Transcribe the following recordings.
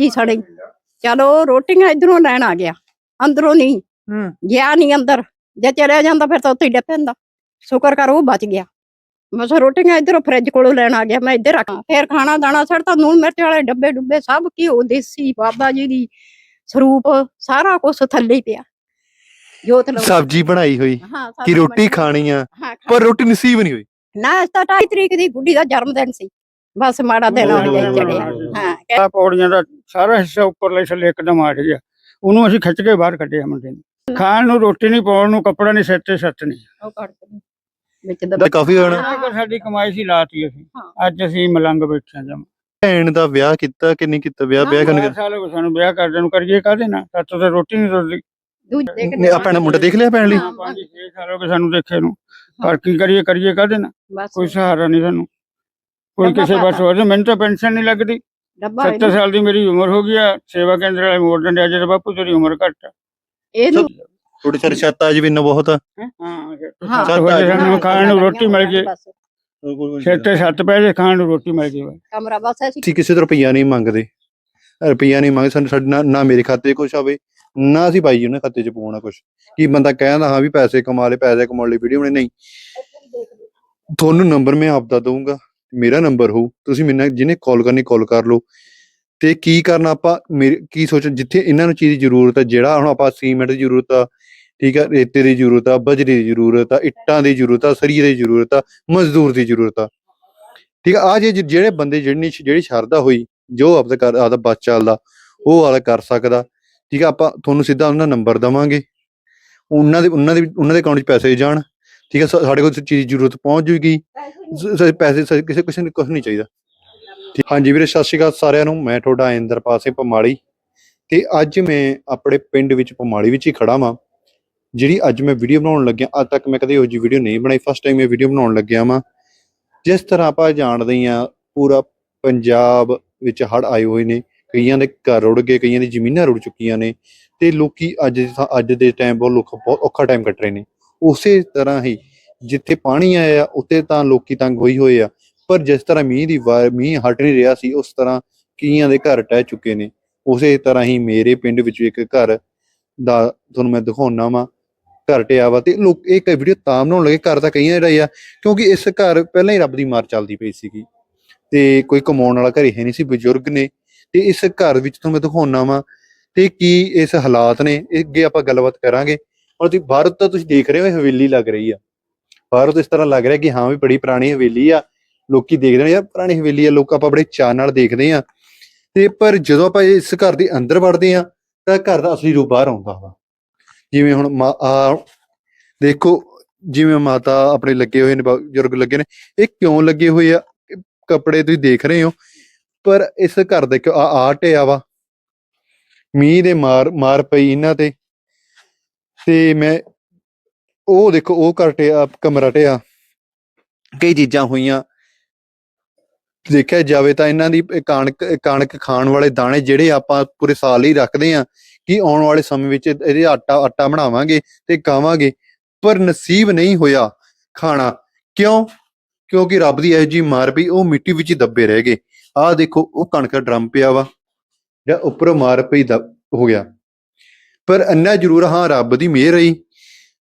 ਜੀ ਸੜੇ। ਚਲੋ ਰੋਟੀਆਂ ਇਧਰੋਂ ਲੈਣ ਆ ਗਿਆ। ਅੰਦਰੋਂ ਨਹੀਂ। ਹੂੰ। ਗਿਆ ਨਹੀਂ ਅੰਦਰ। ਜੇ ਚਲਿਆ ਜਾਂਦਾ ਫਿਰ ਤਾਂ ਉੱਥੇ ਹੀ ਡੱਪ ਪੈਂਦਾ। ਸ਼ੁਕਰ ਕਰ ਉਹ ਬਚ ਗਿਆ। ਬਸ ਰੋਟੀਆਂ ਇਧਰੋਂ ਫ੍ਰਿਜ ਕੋਲੋਂ ਲੈਣ ਆ ਗਿਆ ਮੈਂ ਇੱਧਰ ਰੱਖਾਂ ਫਿਰ ਖਾਣਾ ਦਾਣਾ ਛੱਡਤਾ ਨੂਨ ਮਿਰਚ ਵਾਲੇ ਡੱਬੇ ਡੁੱਬੇ ਸਭ ਘਿਓ ਦੇਸੀ ਬਾਬਾ ਜੀ ਦੀ ਸਰੂਪ ਸਾਰਾ ਕੁਝ ਥੱਲੇ ਹੀ ਪਿਆ। ਜੋਤ ਲਓ। ਸਬਜੀ ਬਣਾਈ ਹੋਈ ਹਾਂ ਕਿ ਰੋਟੀ ਖਾਣੀ ਆ ਪਰ ਰੋਟੀ ਨਸੀਬ ਨਹੀਂ ਹੋਈ। ਨਾ ਇਸ ਤਾਂ 28 ਤਰੀਕ ਦੀ ਗੁੱਡੀ ਦਾ ਜਨਮ ਦਿਨ ਸੀ। ਬਸ ਮਾੜਾ ਦਿਨ ਆ ਗਿਆ ਚੜਿਆ ਹਾਂ ਆ ਪੌੜੀਆਂ ਦਾ ਸਾਰਾ ਹਿੱਸਾ ਉੱਪਰਲੇ ਥੱਲੇ ਇੱਕਦਮ ਆ ਗਿਆ ਉਹਨੂੰ ਅਸੀਂ ਖਿੱਚ ਕੇ ਬਾਹਰ ਕੱਢਿਆ ਮੁੰਡੇ ਨੂੰ। ਖਾਣ ਨੂੰ ਰੋਟੀ ਨਹੀਂ ਪਾਉਣ ਨੂੰ ਕੱਪੜਾ ਨਹੀਂ ਸਿਰ ਤੇ ਸੱਤ ਨਹੀਂ। ਉਹ ਕੱਢ ਕੇ ਵਿੱਚ ਦਾ ਕਾਫੀ ਹੋਣਾ। ਸਾਡੀ ਕਮਾਈ ਸੀ ਲਾਤੀ ਅਸੀਂ। ਹਾਂ। ਅੱਜ ਅਸੀਂ ਮਲੰਗ ਬੈਠੇ ਹਾਂ। ਜਮ ਭੈਣ ਦਾ ਵਿਆਹ ਕੀਤਾ ਕਿ ਨਹੀਂ ਕੀਤਾ? ਵਿਆਹ ਵਿਆਹ ਕਰਨ ਸਾਲ ਹੋ ਸਾਨੂੰ ਵਿਆਹ ਕਰਦੇ ਨੂੰ ਕਰੀਏ ਕਾਹਦੇ ਨਾਲ? ਸਾਤੋਂ ਤਾਂ ਰੋਟੀ ਨਹੀਂ ਰੋਟੀ ਦੂਜੇ ਨੇ ਆਪਣਾ ਮੁੰਡਾ ਦੇਖ ਲਿਆ ਭੈਣ ਲਈ? ਹਾਂ। ਪੰਜ ਛੇ ਸਾਲ ਹੋ ਗਏ ਸਾਨੂੰ ਦੇਖੇ ਨੂੰ। ਪਰ ਕੀ ਕਰੀਏ ਕਰੀਏ ਕਾਹਦੇ ਨਾਲ? ਬਸ। ਕੋਈ ਸਹਾਰਾ ਨਹੀਂ ਸਾਨੂੰ। ਕੋਈ ਕਿਸੇ ਬਸ। ਹੋਰ ਮੈਨੂੰ ਤਾਂ ਪੈਨਸ਼ਨ ਨਹੀਂ ਲੱਗਦੀ। ਡੱਬਾ 70 ਸਾਲ ਦੀ ਮੇਰੀ ਉਮਰ ਹੋ ਗਈ ਆ। ਸੇਵਾ ਕੇਂਦਰ ਵਾਲੇ ਮੋੜ ਦਿੰਦੇ ਆ। ਜਦੋਂ ਬਾਪੂ ਤੇਰੀ ਉਮਰ ਘੱਟ ਆ। ਇਹਨੂੰ ਥੋੜੀ ਸਾਰੀ ਛੱਤ ਆ ਜਵੇ ਨਾ ਬਹੁਤ। ਹਾਂ? ਹਾਂ। ਸੱਤ ਵਜੇ ਸਾਨੂੰ ਖਾਣ ਨੂੰ ਰੋਟੀ ਮਿਲ ਜੇ ਬਸ, ਸਿਰ ਤੇ ਸੱਤ ਪੈ ਜੇ ਖਾਣ ਨੂੰ ਰੋਟੀ ਮਿਲ ਜੇ ਕਮਰਾ ਬਸ ਅਸੀਂ ਅਸੀਂ ਕਿਸੇ ਤੋਂ ਰੁਪਈਆ ਨਹੀਂ ਮੰਗਦੇ। ਰੁਪਈਆ ਨਹੀਂ ਮੰਗਦੇ। ਸਾਨੂੰ ਸਾਡੇ ਨਾ ਨਾ ਮੇਰੇ ਖਾਤੇ 'ਚ ਕੁਛ ਆਵੇ ਨਾ ਅਸੀਂ ਪਾਈ ਉਹਨਾਂ ਖਾਤੇ 'ਚ ਪਾਉਣਾ ਕੁਛ। ਕੀ ਬੰਦਾ ਕਹਿੰਦਾ ਹਾਂ ਵੀ ਪੈਸੇ ਕਮਾ ਲਏ ਪੈਸੇ ਕਮਾਉਣ ਲਈ ਵੀਡੀਓ ਬਣੇ ਨਹੀਂ। ਤੁਹਾਨੂੰ ਨੰਬਰ ਮੈਂ ਆਪਦਾ ਦਊਂਗਾ। ਮੇਰਾ ਨੰਬਰ ਹੋਊ, ਤੁਸੀਂ ਮੈਨੂੰ ਜਿਹਨੇ ਕਾਲ ਕਰਨੀ ਕਾਲ ਕਰ ਲਓ। ਤੇ ਕੀ ਕਰਨਾ ਆਪਾਂ, ਮੇਰੇ, ਕੀ ਸੋਚ ਜਿੱਥੇ ਇਹਨਾਂ ਨੂੰ ਚੀਜ਼ ਦੀ ਜ਼ਰੂਰਤ ਹੈ ਜਿਹੜਾ ਹੁਣ ਆਪਾਂ ਸੀਮੈਂਟ ਦੀ ਜ਼ਰੂਰਤ ਆ, ਠੀਕ ਆ, ਰੇਤੇ ਦੀ ਜ਼ਰੂਰਤ ਆ, ਬਜਰੀ ਦੀ ਜ਼ਰੂਰਤ ਆ, ਇੱਟਾਂ ਦੀ ਜ਼ਰੂਰਤ ਆ, ਸਰੀਏ ਦੀ ਜ਼ਰੂਰਤ ਆ, ਮਜ਼ਦੂਰ ਦੀ ਜ਼ਰੂਰਤ ਆ। ਠੀਕ ਆ ਆ ਜੇ ਜਿਹੜੇ ਬੰਦੇ ਜਿਹੜੀ ਜਿਹੜੀ ਸ਼ਰਧਾ ਹੋਈ, ਜੋ ਆਪਦਾ ਕਰ ਆਪਦਾ ਬਸ ਚੱਲਦਾ, ਉਹ ਵਾਲਾ ਕਰ ਸਕਦਾ। ਠੀਕ ਆ, ਆਪਾਂ ਤੁਹਾਨੂੰ ਸਿੱਧਾ ਉਹਨਾਂ ਦਾ ਨੰਬਰ ਦਵਾਂਗੇ। ਉਹਨਾਂ ਦੇ ਉਹਨਾਂ ਦੇ ਉਹਨਾਂ ਦੇ ਅਕਾਊਂਟ 'ਚ ਪੈਸੇ ਜਾਣ। ਠੀਕ ਹੈ, ਸਾ- ਸਾਡੇ ਕੋਲ ਚੀਜ਼ ਦੀ ਜ਼ਰੂਰਤ ਪਹੁੰਚ ਜੂਗੀ। ਸ- ਸ- ਪੈਸੇ, ਸ- ਕਿਸੇ ਕਿਸੇ ਨੂੰ ਕੁਝ ਨਹੀਂ ਚਾਹੀਦਾ। ਠੀਕ- ਹਾਂਜੀ ਵੀਰੇ, ਸਤਿ ਸ਼੍ਰੀ ਅਕਾਲ ਸਾਰਿਆਂ ਨੂੰ। ਮੈਂ ਤੁਹਾਡਾ ਆਇੰਦਰ ਪਾਸੇ ਪਮਾੜੀ ਤੇ ਅੱਜ ਮੈਂ ਆਪਣੇ ਪਿੰਡ ਵਿੱਚ ਪਮਾੜੀ ਵਿੱਚ ਹੀ ਖੜਾ ਵਾਂ, ਜਿਹੜੀ ਅੱਜ ਮੈਂ ਵੀਡੀਓ ਬਣਾਉਣ ਲੱਗਿਆ। ਅੱਜ ਤੱਕ ਮੈਂ ਕਦੇ ਇਹੋ ਜਿਹੀ ਵੀਡੀਓ ਨਹੀਂ ਬਣਾਈ। ਫਸਟ ਟਾਈਮ ਇਹ ਵੀਡੀਓ ਬਣਾਉਣ ਲੱਗਿਆ ਵਾਂ। ਜਿਸ ਤਰ੍ਹਾਂ ਆਪਾਂ ਜਾਣਦੇ ਹੀ ਹਾਂ, ਪੂਰਾ ਪੰਜਾਬ ਵਿੱਚ ਹੜ੍ਹ ਆਏ ਹੋਏ ਨੇ। ਕਈਆਂ ਦੇ ਘਰ ਰੁੜ ਗਏ, ਕਈਆਂ ਦੀ ਜ਼ਮੀਨਾਂ ਰੁੜ ਚੁੱਕੀਆਂ ਨੇ। ਤੇ ਲੋਕੀ ਅੱਜ ਦੇ ਸਾ- ਅੱਜ ਦੇ ਟਾਈਮ ਬਹੁਤ ਲੋਕ ਬਹੁਤ ਔਖਾ ਟਾਈਮ ਕੱਟ ਰਹੇ ਨੇ। ਉਸੇ ਤਰ੍ਹਾਂ ਹੀ ਜਿੱਥੇ ਪਾਣੀ ਆਇਆ ਉੱਤੇ ਤਾਂ ਲੋਕੀ ਤੰਗ ਹੋਈ ਹੋਏ ਆ। ਪਰ ਜਿਸ ਤਰ੍ਹਾਂ ਮੀਂਹ ਦੀ ਵਾਰ, ਮੀਂਹ ਹਟ ਨਹੀਂ ਰਿਹਾ ਸੀ, ਉਸ ਤਰ੍ਹਾਂ ਕਈਆਂ ਦੇ ਘਰ ਟਹਿ ਚੁੱਕੇ ਨੇ। ਉਸੇ ਤਰ੍ਹਾਂ ਹੀ ਮੇਰੇ ਪਿੰਡ ਵਿੱਚ ਇੱਕ ਘਰ ਦਾ ਤੁਹਾਨੂੰ ਮੈਂ ਦਿਖਾਉਣਾ ਵਾਂ। ਘਰ ਟਿਆ ਵਾ ਤੇ ਲੋਕ, ਇਹ ਕਈ ਵੀਡੀਓ ਤਾਂ ਬਣਾਉਣ ਲੱਗੇ। ਘਰ ਤਾਂ ਕਈਆਂ ਦੇ ਆ, ਕਿਉਂਕਿ ਇਸ ਘਰ ਪਹਿਲਾਂ ਹੀ ਰੱਬ ਦੀ ਮਾਰ ਚੱਲਦੀ ਪਈ ਸੀਗੀ। ਤੇ ਕੋਈ ਕਮਾਉਣ ਵਾਲਾ ਘਰੇ ਹੈ ਨਹੀਂ ਸੀ, ਬਜ਼ੁਰਗ ਨੇ। ਤੇ ਇਸ ਘਰ ਵਿੱਚ ਤੁਹਾਨੂੰ ਮੈਂ ਦਿਖਾਉਣਾ ਵਾਂ ਤੇ ਕੀ ਇਸ ਹਾਲਾਤ ਨੇ, ਅੱਗੇ ਆਪਾਂ ਗੱਲਬਾਤ ਕਰਾਂਗੇ। ਔਰ ਤੁਸੀਂ, ਭਾਰਤ ਤਾਂ ਤੁਸੀਂ ਦੇਖ ਰਹੇ ਹੋ, ਇਹ ਹਵੇਲੀ ਲੱਗ ਰਹੀ ਆ। ਭਾਰਤ ਇਸ ਤਰ੍ਹਾਂ ਲੱਗ ਰਿਹਾ ਕਿ ਹਾਂ ਵੀ ਬੜੀ ਪੁਰਾਣੀ ਹਵੇਲੀ ਆ, ਲੋਕੀ ਦੇਖਦੇ ਨੇ, ਯਾਰ ਪੁਰਾਣੀ ਹਵੇਲੀ ਆ, ਲੋਕ ਆਪਾਂ ਬੜੇ ਚਾਅ ਨਾਲ ਦੇਖਦੇ ਆ। ਤੇ ਪਰ ਜਦੋਂ ਆਪਾਂ ਇਸ ਘਰ ਦੇ ਅੰਦਰ ਵੜਦੇ ਆ, ਤਾਂ ਘਰ ਦਾ ਅਸਲੀ ਰੂਪ ਬਾਹਰ ਆਉਂਦਾ ਵਾ। ਜਿਵੇਂ ਹੁਣ ਆ, ਦੇਖੋ, ਜਿਵੇਂ ਮਾਤਾ ਆਪਣੇ ਲੱਗੇ ਹੋਏ ਨੇ ਬਜ਼ੁਰਗ ਲੱਗੇ ਨੇ, ਇਹ ਕਿਉਂ ਲੱਗੇ ਹੋਏ ਆ? ਕੱਪੜੇ ਤੁਸੀਂ ਦੇਖ ਰਹੇ ਹੋ, ਪਰ ਇਸ ਘਰ ਦੇ ਆ ਆਟ ਆ ਵਾ। ਮੀਂਹ ਦੇ ਮਾਰ ਮਾਰ ਪਈ ਇਹਨਾਂ ਤੇ। ਤੇ ਮੈਂ ਉਹ ਦੇਖੋ, ਉਹ ਘਰ ਟਿਆ, ਕਮਰਾ ਟਿਆ। ਕਈ ਚੀਜ਼ਾਂ ਹੋਈਆਂ। ਦੇਖਿਆ ਜਾਵੇ ਤਾਂ ਇਹਨਾਂ ਦੀ ਕਣਕ ਕਣਕ ਖਾਣ ਵਾਲੇ ਦਾਣੇ ਜਿਹੜੇ ਆਪਾਂ ਪੂਰੇ ਸਾਲ ਹੀ ਰੱਖਦੇ ਆ ਕਿ ਆਉਣ ਵਾਲੇ ਸਮੇਂ ਵਿੱਚ ਇਹਦੇ ਆਟਾ ਆਟਾ ਬਣਾਵਾਂਗੇ ਤੇ ਖਾਵਾਂਗੇ। ਪਰ ਨਸੀਬ ਨਹੀਂ ਹੋਇਆ ਖਾਣਾ। ਕਿਉਂ? ਕਿਉਂਕਿ ਰੱਬ ਦੀ ਇਹੋ ਜੀ ਮਾਰ ਪਈ ਉਹ ਮਿੱਟੀ ਵਿੱਚ ਦੱਬੇ ਰਹਿ ਗਏ। ਆਹ ਦੇਖੋ, ਉਹ ਕਣਕ ਦਾ ਡਰਮ ਪਿਆ ਵਾ। ਜਾਂ ਉੱਪਰੋਂ ਮਾਰ ਪਈ ਦੱਬ ਹੋ ਗਿਆ। ਪਰ ਅੰਨਾ ਜ਼ਰੂਰ ਹਾਂ, ਰੱਬ ਦੀ ਮਿਹਰ ਰਹੀ।